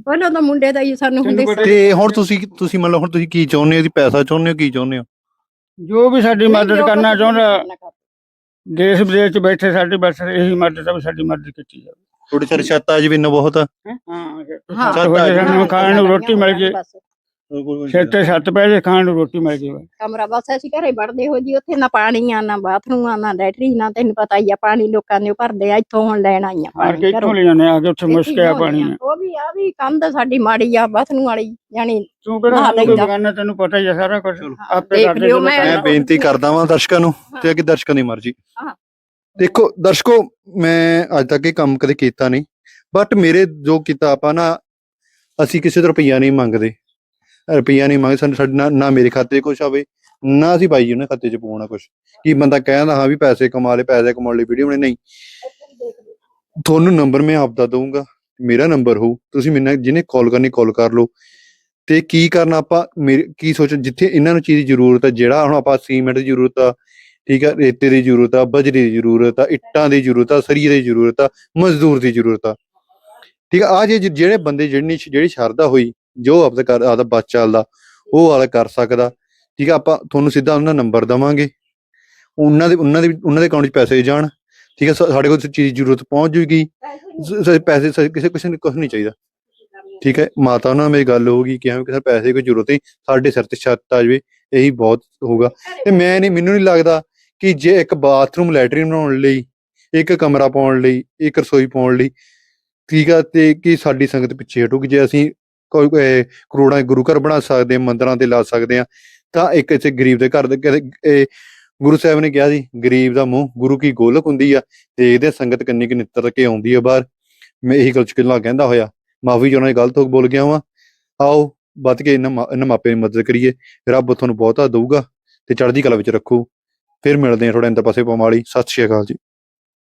ਪਹਿਲਾਂ ਤਾਂ ਮੁੰਡੇ ਦਾ ਹੀ ਸਾਨੂੰ ਹੁੰਦੇ ਪਤਾ ਸੀ। ਤੇ ਹੁਣ ਤੁਸੀਂ ਤੁਸੀਂ ਮੰਨ ਲਓ ਹੁਣ ਤੁਸੀਂ ਕੀ ਚਾਹੁੰਦੇ ਹੋ ਜੀ ਪੈਸਾ ਚਾਹੁੰਦੇ ਹੋ ਕੀ ਚਾਹੁੰਦੇ ਹੋ ਜੋ ਵੀ ਸਾਡੀ ਮਦਦ ਕਰਨਾ ਚਾਹੁੰਦਾ। ਦੇਸ਼ ਵਿਦੇਸ਼ ਚ ਬੈਠੇ ਸਾਡੀ ਬਸ ਇਹੀ ਮਦਦ ਆ ਵੀ ਸਾਡੀ ਮਦਦ ਕੀਤੀ ਜਾਵੇ। ਤੁਹਾਡੇ ਸਿਰ ਛੱਤ ਆ ਜਵੇ ਨਾ ਬਹੁਤ। ਹਾਂ? ਹਾਂ, ਸਾਨੂੰ ਖਾਣ ਨੂੰ ਰੋਟੀ ਮਿਲ ਜੇ। ਸਿਰ ਤੇ ਛੱਤ ਪੈ ਜੇ ਖਾਣ ਨੂੰ ਰੋਟੀ ਮਿਲ ਜੇ ਕਮਰਾ ਬਸ ਅਸੀਂ ਘਰੇ ਵੜਦੇ ਹੋ ਜੀ ਉੱਥੇ ਨਾ ਪਾਣੀ ਆ ਨਾ ਬਾਥਰੂਮ ਆ ਨਾ ਲੈਟਰੀ ਨਾ ਤੈਨੂੰ ਪਤਾ ਹੀ ਆ ਪਾਣੀ ਲੋਕਾਂ ਨੇ ਉਹ ਭਰਦੇ ਆ ਇੱਥੋਂ ਹੁਣ ਲੈਣ ਆਈਆਂ ਹਾਰ ਕੇ ਇੱਥੋਂ। ਲੈ ਜਾਂਦੇ ਆ ਕੇ ਉੱਥੇ ਇੱਥੇ ਮੁਸ਼ਕਿਆ ਲਿਆਉਂਦੇ ਪਾਣੀ ਆ। ਉਹ ਵੀ ਆ ਵੀ ਕੰਧ ਸਾਡੀ ਮਾੜੀ ਆ ਬਾਥਰੂਮ ਵਾਲੀ ਯਾਨੀ ਤੂੰ ਕਿਹੜਾ ਕੋਈ। ਬਗਾਨਾ ਤੈਨੂੰ ਪਤਾ ਹੀ ਆ ਸਾਰਾ ਕੁਝ। ਆਪੇ ਦੇਖ ਕਰਦੇ ਲਿਓ ਜਦੋਂ ਮੈਂ- ਬੇਨਤੀ ਕਰਦਾ ਵਾਂ ਦਰਸ਼ਕਾਂ ਨੂੰ ਤੇ ਅੱਗੇ ਦਰਸ਼ਕਾਂ ਦੀ ਮਰਜ਼ੀ ਹਾਂ। ਦੇਖੋ ਦਰਸ਼ਕੋ ਮੈਂ ਅੱਜ ਤੱਕ ਇਹ ਕੰਮ ਕਦੇ ਕੀਤਾ ਨਹੀਂ ਬਟ ਮੇਰੇ ਜੋ ਕੀਤਾ ਆਪਾਂ ਨਾ ਅਸੀਂ ਕਿਸੇ ਤੋਂ ਰੁਪਈਆ ਨਹੀਂ ਮੰਗਦੇ ਰੁਪਈਆ ਨਹੀਂ ਮੰਗਦੇ, ਸਾਨੂੰ ਸਾਡੇ ਨਾ- ਨਾ ਮੇਰੇ ਖਾਤੇ 'ਚ ਕੁਝ ਆਵੇ, ਨਾ ਅਸੀਂ ਬਾਈ ਜੀ ਉਹਨੇ ਖਾਤੇ 'ਚ ਪਾਉਣਾ ਕੁਝ ਕੀ ਬੰਦਾ ਕਹਿੰਦਾ ਹਾਂ ਵੀ ਪੈਸੇ ਕਮਾ ਲਏ ਪੈਸੇ ਕਮਾਉਣ ਲਈ ਵੀਡੀਓ ਬਣੇ ਨਹੀਂ। ਤੁਹਾਨੂੰ ਨੰਬਰ ਮੈਂ ਆਪਦਾ ਦਊਂਗਾ, ਮੇਰਾ ਨੰਬਰ ਹੋਊ, ਤੁਸੀਂ ਮੈਨੂੰ ਜਿਹਨੇ ਕਾਲ ਕਰਨੀ ਕਾਲ ਕਰ ਲਓ। ਤੇ ਕੀ ਕਰਨਾ ਆਪਾਂ, ਮੇਰੇ ਕੀ ਸੋਚ ਜਿੱਥੇ ਇਹਨਾਂ ਨੂੰ ਚੀਜ਼ ਦੀ ਜ਼ਰੂਰਤ ਹੈ ਜਿਹੜਾ ਹੁਣ ਆਪਾਂ ਸੀਮੈਂਟ ਦੀ ਜ਼ਰੂਰਤ ਆ, ਠੀਕ ਆ, ਰੇਤੇ ਦੀ ਜ਼ਰੂਰਤ ਆ, ਬਜਰੀ ਦੀ ਜ਼ਰੂਰਤ ਆ, ਇੱਟਾਂ ਦੀ ਜ਼ਰੂਰਤ ਆ, ਸਰੀਏ ਦੀ ਜ਼ਰੂਰਤ ਆ, ਮਜ਼ਦੂਰ ਦੀ ਜ਼ਰੂਰਤ ਆ। ਠੀਕ ਆ ਆ ਜੇ ਜਿਹੜੇ ਬੰਦੇ ਜਿਹੜੀ ਜਿਹੜੀ ਸ਼ਰਧਾ ਹੋਈ ਜੋ ਆਪਦਾ ਕਰ ਆਪਦਾ ਬਸ ਚੱਲਦਾ ਉਹ ਵਾਲਾ ਕਰ ਸਕਦਾ। ਠੀਕ ਆ, ਆਪਾਂ ਤੁਹਾਨੂੰ ਸਿੱਧਾ ਉਹਨਾਂ ਦਾ ਨੰਬਰ ਦਵਾਂਗੇ। ਉਹਨਾਂ ਦੇ ਉਹਨਾਂ ਦੇ ਉਹਨਾਂ ਦੇ ਅਕਾਊਂਟ 'ਚ ਪੈਸੇ ਜਾਣ। ਠੀਕ ਹੈ ਸਾਡੇ ਕੋਲ ਚੀਜ਼ ਜ਼ਰੂਰਤ ਪਹੁੰਚ ਜੂਗੀ। ਸ- ਸ- ਪੈਸੇ, ਸ- ਕਿਸੇ ਕਿਸੇ ਨੂੰ ਕੁਝ ਨਹੀਂ ਚਾਹੀਦਾ। ਠੀਕ ਹੈ ਮਾਤਾ ਨਾਲ ਮੇਰੀ ਗੱਲ ਹੋਊਗੀ ਕਿ ਹਾਂ ਕਿਸੇ ਪੈਸੇ ਦੀ ਕੋਈ ਜ਼ਰੂਰਤ ਨਹੀਂ। ਸਾਡੇ ਸਿਰ ਤੇ ਛੱਤ ਆ ਜਾਵੇ, ਇਹੀ ਬਹੁਤ ਹੋਊਗਾ। ਤੇ ਮੈਂ ਨਹੀਂ, ਮੈਨੂੰ ਨਹੀਂ ਲੱਗਦਾ ਕਿ ਜੇ ਇੱਕ ਬਾਥਰੂਮ ਲੈਟਰਿਨ ਬਣਾਉਣ ਲਈ, ਇੱਕ ਕਮਰਾ ਪਾਉਣ ਲਈ, ਇੱਕ ਰਸੋਈ ਪਾਉਣ ਲਈ, ਠੀਕ ਆ, ਤੇ ਕਿ ਸਾਡੀ ਸੰਗਤ ਪਿੱਛੇ ਹਟੂਗੀ। ਜੇ ਅਸੀਂ ਕੋਈ ਕਰੋੜਾਂ ਗੁਰੂ ਘਰ ਬਣਾ ਸਕਦੇ ਹਾਂ, ਮੰਦਿਰਾਂ ਤੇ ਲਾ ਸਕਦੇ ਹਾਂ, ਤਾਂ ਇੱਕ ਇੱਥੇ ਗਰੀਬ ਦੇ ਘਰ ਦੇ ਕਹਿੰਦੇ ਇਹ ਗੁਰੂ ਸਾਹਿਬ ਨੇ ਕਿਹਾ ਸੀ, ਗਰੀਬ ਦਾ ਮੂੰਹ, ਗੁਰੂ ਕੀ ਗੋਲਕ ਹੁੰਦੀ ਆ? ਤੇ ਇਹਦੇ ਸੰਗਤ ਕੰਨੀ ਕਿ ਨਿੱਤਰ ਕੇ ਆਉਂਦੀ ਆ ਬਾਹਰ। ਮੈਂ ਇਹੀ ਗੱਲ ਚਕਿਲਾ ਕਹਿੰਦਾ ਹੋਇਆ ਮਾਫੀ ਚਾਹੁੰਦਾ ਗਲਤ ਹੋ ਬੋਲ ਗਿਆ ਵਾਂ। ਆਓ, ਵੱਧ ਕੇ ਇਹਨਾਂ ਮਾ- ਇਹਨਾਂ ਮਾਪਿਆਂ ਦੀ ਮਦਦ ਕਰੀਏ। ਰੱਬ ਤੁਹਾਨੂੰ ਬਹੁਤਾ ਦਊਗਾ ਤੇ ਚੜ੍ਹਦੀ ਕਲਾ ਵਿੱਚ ਰੱਖੋ। ਫਿਰ ਮਿਲਦੇ ਹਾਂ ਥੋੜਾ ਇੰਦਰ ਪਾਸੇ ਪਮਾਲੀ ਸਤਿ ਸ਼੍ਰੀ ਅਕਾਲ ਜੀ।